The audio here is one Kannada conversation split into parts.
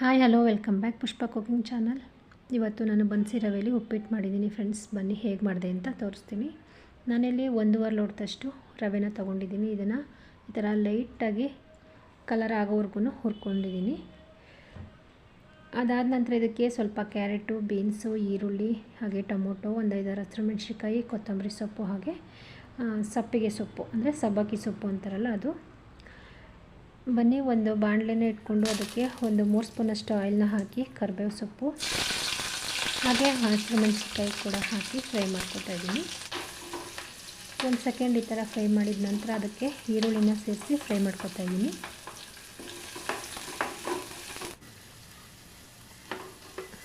Hi hello welcome back Pushpa cooking channel ಇವತ್ತು ನಾನು ಬನ್ಸಿ ರವೆಯಲ್ಲಿ ಉಪ್ಪಿಟ್ಟು ಮಾಡಿದ್ದೀನಿ ಫ್ರೆಂಡ್ಸ್ ಬನ್ನಿ, ಹೇಗೆ ಮಾಡಿದೆ ಅಂತ ತೋರಿಸ್ತೀನಿ. ನಾನಿಲ್ಲಿ ಒಂದೂವರೆ ಲೋಟದಷ್ಟು ರವೆನ ತೊಗೊಂಡಿದ್ದೀನಿ. ಇದನ್ನು ಈ ಥರ ಲೈಟಾಗಿ ಕಲರ್ ಆಗೋವರೆಗೂ ಹುರ್ಕೊಂಡಿದ್ದೀನಿ. ಅದಾದ ನಂತರ ಇದಕ್ಕೆ ಸ್ವಲ್ಪ ಕ್ಯಾರೆಟು ಬೀನ್ಸು ಈರುಳ್ಳಿ, ಹಾಗೆ ಟೊಮೊಟೊ, ಒಂದು ಐದಾರು ಹಸಿರುಮೆಣ್ಸಿಕಾಯಿ ಕೊತ್ತಂಬರಿ ಸೊಪ್ಪು ಹಾಗೆ ಸಪ್ಪಿಗೆ ಸೊಪ್ಪು, ಅಂದರೆ ಸಬ್ಬಕ್ಕಿ ಸೊಪ್ಪು ಅಂತಾರಲ್ಲ ಅದು. ಬನ್ನಿ, ಒಂದು ಬಾಣಲೆನ ಇಟ್ಕೊಂಡು ಅದಕ್ಕೆ ಒಂದು ಮೂರು ಸ್ಪೂನಷ್ಟು ಆಯಿಲ್ನ ಹಾಕಿ ಕರಿಬೇವು ಸೊಪ್ಪು, ಹಾಗೆ ಹಸಿರು ಮೆಣಸಿನ್ಕಾಯಿ ಕೂಡ ಹಾಕಿ ಫ್ರೈ ಮಾಡ್ಕೊತಾ ಇದ್ದೀನಿ. ಒಂದು ಸೆಕೆಂಡ್ ಈ ಥರ ಫ್ರೈ ಮಾಡಿದ ನಂತರ ಅದಕ್ಕೆ ಈರುಳ್ಳಿನ ಸೇರಿಸಿ ಫ್ರೈ ಮಾಡ್ಕೊತಾ ಇದ್ದೀನಿ.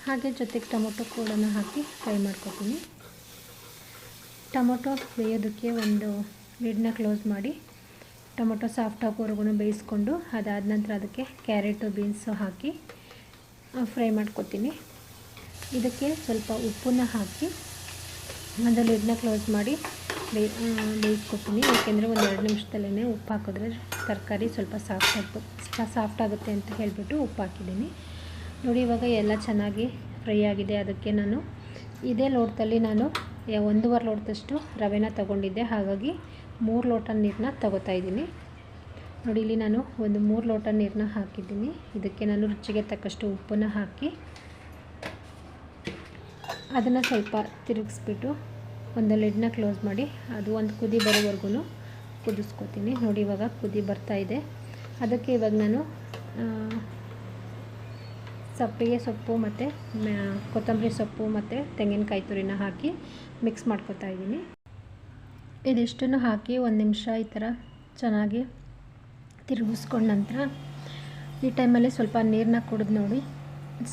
ಹಾಗೆ ಜೊತೆಗೆ ಟೊಮೊಟೊ ಕೂಡ ಹಾಕಿ ಫ್ರೈ ಮಾಡ್ಕೊತೀನಿ. ಟೊಮೊಟೊ ಬೇಯೋದಕ್ಕೆ ಒಂದು ಲಿಡ್ನ ಕ್ಲೋಸ್ ಮಾಡಿ ಟೊಮೊಟೊ ಸಾಫ್ಟ್ ಆಗೋವರೆಗೂ ಬೇಯಿಸ್ಕೊಂಡು ಅದಾದ ನಂತರ ಅದಕ್ಕೆ ಕ್ಯಾರೆಟು, ಬೀನ್ಸು ಹಾಕಿ ಫ್ರೈ ಮಾಡ್ಕೊತೀನಿ. ಇದಕ್ಕೆ ಸ್ವಲ್ಪ ಉಪ್ಪನ್ನ ಹಾಕಿ ಒಂದು ಲಿಡ್ನ ಕ್ಲೋಸ್ ಮಾಡಿ ಬೇಯ್ ಬೇಯಿಸ್ಕೊತೀನಿ. ಯಾಕೆಂದರೆ ಒಂದು ಎರಡು ನಿಮಿಷದಲ್ಲೇ ಉಪ್ಪು ಹಾಕಿದ್ರೆ ತರಕಾರಿ ಸ್ವಲ್ಪ ಸಾಫ್ಟ್ ಆಗುತ್ತೆ ಸಾಫ್ಟ್ ಆಗುತ್ತೆ ಅಂತ ಹೇಳಿಬಿಟ್ಟು ಉಪ್ಪು ಹಾಕಿದ್ದೀನಿ. ನೋಡಿ ಇವಾಗ ಎಲ್ಲ ಚೆನ್ನಾಗಿ ಫ್ರೈ ಆಗಿದೆ. ಅದಕ್ಕೆ ನಾನು ಇದೇ ಲೋಟದಲ್ಲಿ ನಾನು ಒಂದೂವರೆ ಲೋಟದಷ್ಟು ರವೆನ ತಗೊಂಡಿದ್ದೆ. ಹಾಗಾಗಿ ಮೂರು ಲೋಟ ನೀರನ್ನ ತಗೋತಾ ಇದ್ದೀನಿ. ನೋಡಿ, ಇಲ್ಲಿ ನಾನು ಒಂದು ಮೂರು ಲೋಟ ನೀರನ್ನ ಹಾಕಿದ್ದೀನಿ. ಇದಕ್ಕೆ ನಾನು ರುಚಿಗೆ ತಕ್ಕಷ್ಟು ಉಪ್ಪನ್ನು ಹಾಕಿ ಅದನ್ನು ಸ್ವಲ್ಪ ತಿರುಗಿಸ್ಬಿಟ್ಟು ಒಂದು ಲಿಡ್ನ ಕ್ಲೋಸ್ ಮಾಡಿ ಅದು ಒಂದು ಕುದಿ ಬರೋವರೆಗೂ ಕುದಿಸ್ಕೊತೀನಿ. ನೋಡಿ, ಇವಾಗ ಕುದಿ ಬರ್ತಾ ಇದೆ. ಅದಕ್ಕೆ ಇವಾಗ ನಾನು ಸಪ್ಪಿಗೆ ಸೊಪ್ಪು ಮತ್ತು ಕೊತ್ತಂಬರಿ ಸೊಪ್ಪು ಮತ್ತು ತೆಂಗಿನಕಾಯಿ ತುರಿನ ಹಾಕಿ ಮಿಕ್ಸ್ ಮಾಡ್ಕೊತಾ ಇದ್ದೀನಿ. ಇದಿಷ್ಟನ್ನು ಹಾಕಿ ಒಂದು ನಿಮಿಷ ಈ ಥರ ಚೆನ್ನಾಗಿ ತಿರುಗಿಸ್ಕೊಂಡ ನಂತರ ಈ ಟೈಮಲ್ಲಿ ಸ್ವಲ್ಪ ನೀರನ್ನ ಕುಡಿದು ನೋಡಿ.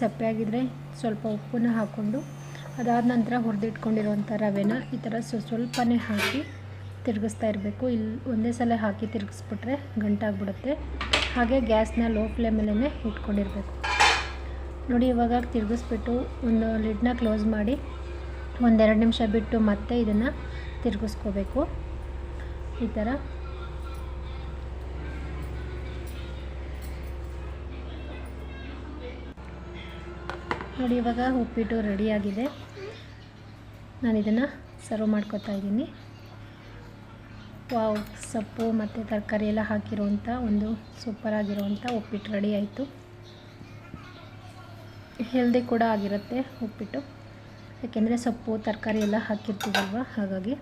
ಸಪ್ಪೆ ಆಗಿದ್ರೆ ಸ್ವಲ್ಪ ಉಪ್ಪನ್ನು ಹಾಕ್ಕೊಂಡು ಅದಾದ ನಂತರ ಹುರಿದಿಟ್ಕೊಂಡಿರುವಂಥ ರವೆನ ಈ ಥರ ಸ್ವಲ್ಪನೇ ಹಾಕಿ ತಿರುಗಿಸ್ತಾ ಇರಬೇಕು. ಇಲ್ಲಿ ಒಂದೇ ಸಲ ಹಾಕಿ ತಿರುಗಿಸ್ಬಿಟ್ರೆ ಗಂಟಾಗ್ಬಿಡುತ್ತೆ. ಹಾಗೆ ಗ್ಯಾಸ್ನ ಲೋ ಫ್ಲೇಮಲ್ಲೇ ಇಟ್ಕೊಂಡಿರಬೇಕು. ನೋಡಿ, ಇವಾಗ ತಿರುಗಿಸ್ಬಿಟ್ಟು ಒಂದು ಲಿಡ್ನ ಕ್ಲೋಸ್ ಮಾಡಿ ಒಂದೆರಡು ನಿಮಿಷ ಬಿಟ್ಟು ಮತ್ತೆ ಇದನ್ನು ತಿರುಗಿಸ್ಕೋಬೇಕು. ಈ ಥರ. ನೋಡಿ, ಇವಾಗ ಉಪ್ಪಿಟ್ಟು ರೆಡಿಯಾಗಿದೆ ನಾನು ಇದನ್ನು ಸರ್ವ್ ಮಾಡ್ಕೋತಾ ಇದ್ದೀನಿ. ವಾವ್, ಸೊಪ್ಪು ಮತ್ತು ತರಕಾರಿ ಎಲ್ಲ ಹಾಕಿರುವಂಥ ಒಂದು ಸೂಪರಾಗಿರುವಂಥ ಉಪ್ಪಿಟ್ಟು ರೆಡಿ ಆಯಿತು. ಹೆಲ್ದಿ ಕೂಡ ಆಗಿರುತ್ತೆ ಉಪ್ಪಿಟ್ಟು. ಯಾಕೆಂದರೆ ಸೊಪ್ಪು, ತರಕಾರಿ ಎಲ್ಲ ಹಾಕಿರ್ತೀವಲ್ವ? ಹಾಗಾಗಿ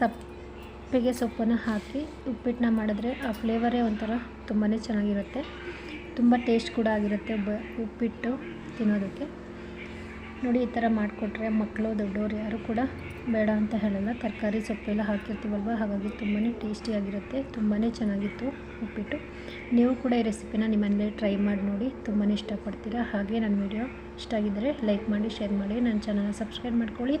ಸಪ್ಪಿಗೆ ಸೊಪ್ಪನ್ನು ಹಾಕಿ ಉಪ್ಪಿಟ್ಟನ್ನ ಮಾಡಿದ್ರೆ ಆ ಫ್ಲೇವರೇ ಒಂಥರ ತುಂಬಾ ಚೆನ್ನಾಗಿರುತ್ತೆ. ತುಂಬ ಟೇಸ್ಟ್ ಕೂಡ ಆಗಿರುತ್ತೆ ಬ, ಉಪ್ಪಿಟ್ಟು ತಿನ್ನೋದಕ್ಕೆ. ನೋಡಿ, ಈ ಥರ ಮಾಡಿಕೊಟ್ರೆ ಮಕ್ಕಳು, ದೊಡ್ಡವರು ಯಾರು ಕೂಡ ಬೇಡ ಅಂತ ಹೇಳಲ್ಲ. ತರಕಾರಿ ಸೊಪ್ಪೆಲ್ಲ ಹಾಕಿರ್ತೀವಲ್ವ? ಹಾಗಾಗಿ ತುಂಬಾ ಟೇಸ್ಟಿಯಾಗಿರುತ್ತೆ ತುಂಬಾ ಚೆನ್ನಾಗಿತ್ತು ಉಪ್ಪಿಟ್ಟು. ನೀವು ಕೂಡ ಈ ರೆಸಿಪಿನ ನಿಮ್ಮಲ್ಲೇ ಟ್ರೈ ಮಾಡಿ ನೋಡಿ. ತುಂಬಾ ಇಷ್ಟಪಡ್ತೀರಾ? ಹಾಗೆ ನನ್ನ ವಿಡಿಯೋ ಇಷ್ಟ ಆಗಿದ್ದರೆ ಲೈಕ್ ಮಾಡಿ, ಶೇರ್ ಮಾಡಿ. ನನ್ನ ಚಾನಲ್ನ ಸಬ್ಸ್ಕ್ರೈಬ್ ಮಾಡ್ಕೊಳ್ಳಿ.